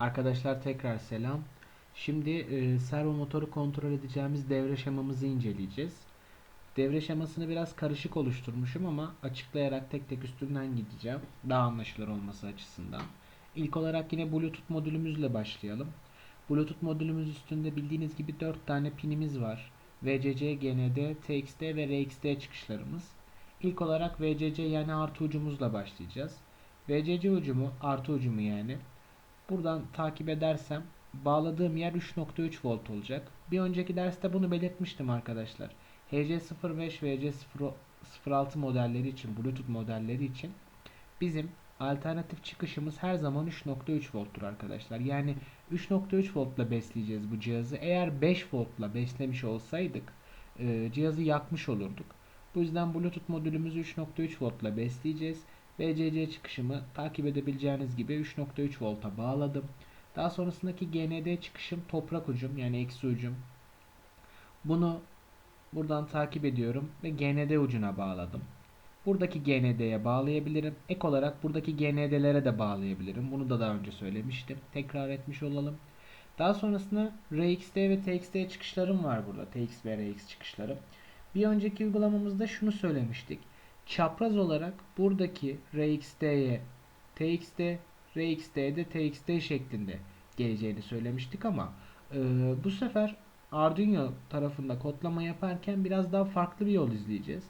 Arkadaşlar tekrar selam. Şimdi e, servo motoru kontrol edeceğimiz devre şemamızı inceleyeceğiz. Devre şemasını biraz karışık oluşturmuşum ama açıklayarak tek tek üstünden gideceğim. Daha anlaşılır olması açısından. İlk olarak yine Bluetooth modülümüzle başlayalım. Bluetooth modülümüz üstünde bildiğiniz gibi 4 tane pinimiz var. VCC, GND, TXT ve RXT çıkışlarımız. İlk olarak VCC yani artı ucumuzla başlayacağız. VCC ucumu, artı ucumu yani. Buradan takip edersem bağladığım yer 3.3 volt olacak. Bir önceki derste bunu belirtmiştim arkadaşlar. HC05 ve HC06 modelleri için, Bluetooth modelleri için bizim alternatif çıkışımız her zaman 3.3 volttur arkadaşlar. Yani 3.3 voltla besleyeceğiz bu cihazı. Eğer 5 voltla beslemiş olsaydık e, cihazı yakmış olurduk. Bu yüzden Bluetooth modülümüzü 3.3 voltla besleyeceğiz. VCC çıkışımı takip edebileceğiniz gibi 3.3 volta bağladım. Daha sonrasındaki GND çıkışım toprak ucum yani eksi ucum. Bunu buradan takip ediyorum ve GND ucuna bağladım. Buradaki GND'ye bağlayabilirim. Ek olarak buradaki GND'lere de bağlayabilirim. Bunu da daha önce söylemiştim. Tekrar etmiş olalım. Daha sonrasında RXT ve TXT çıkışlarım var burada. TX ve RX çıkışlarım. Bir önceki uygulamamızda şunu söylemiştik. Çapraz olarak buradaki RXT'ye TXT, RXT'de TXT şeklinde geleceğini söylemiştik ama e, bu sefer Arduino tarafında kodlama yaparken biraz daha farklı bir yol izleyeceğiz.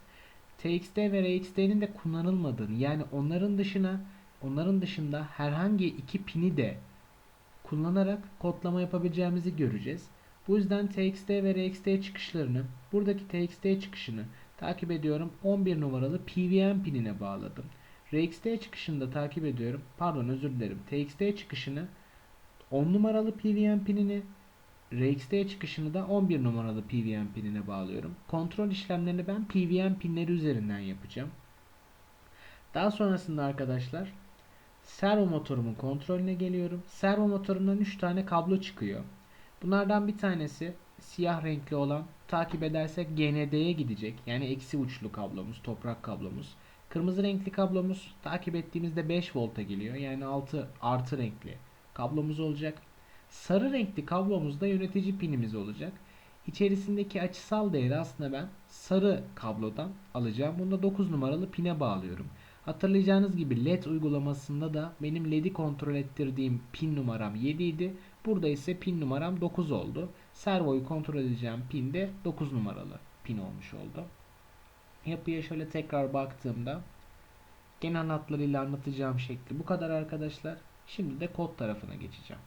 TXT ve RXT'nin de kullanılmadığını yani onların dışına onların dışında herhangi iki pini de kullanarak kodlama yapabileceğimizi göreceğiz. Bu yüzden TXT ve RXT çıkışlarını buradaki TXT çıkışını takip ediyorum 11 numaralı PWM pinine bağladım. RXT çıkışını da takip ediyorum. Pardon özür dilerim. TXT çıkışını 10 numaralı PWM pinini RXT çıkışını da 11 numaralı PWM pinine bağlıyorum. Kontrol işlemlerini ben PWM pinleri üzerinden yapacağım. Daha sonrasında arkadaşlar servo motorumun kontrolüne geliyorum. Servo motorumdan 3 tane kablo çıkıyor. Bunlardan bir tanesi siyah renkli olan takip edersek GND'ye gidecek. Yani eksi uçlu kablomuz, toprak kablomuz. Kırmızı renkli kablomuz takip ettiğimizde 5 volta geliyor. Yani 6 artı renkli kablomuz olacak. Sarı renkli kablomuzda yönetici pinimiz olacak. İçerisindeki açısal değeri aslında ben sarı kablodan alacağım. Bunu da 9 numaralı pine bağlıyorum. Hatırlayacağınız gibi LED uygulamasında da benim LED'i kontrol ettirdiğim pin numaram 7 idi. Burada ise pin numaram 9 oldu. Servoyu kontrol edeceğim pin de 9 numaralı pin olmuş oldu. Yapıya şöyle tekrar baktığımda genel hatlarıyla anlatacağım şekli bu kadar arkadaşlar. Şimdi de kod tarafına geçeceğim.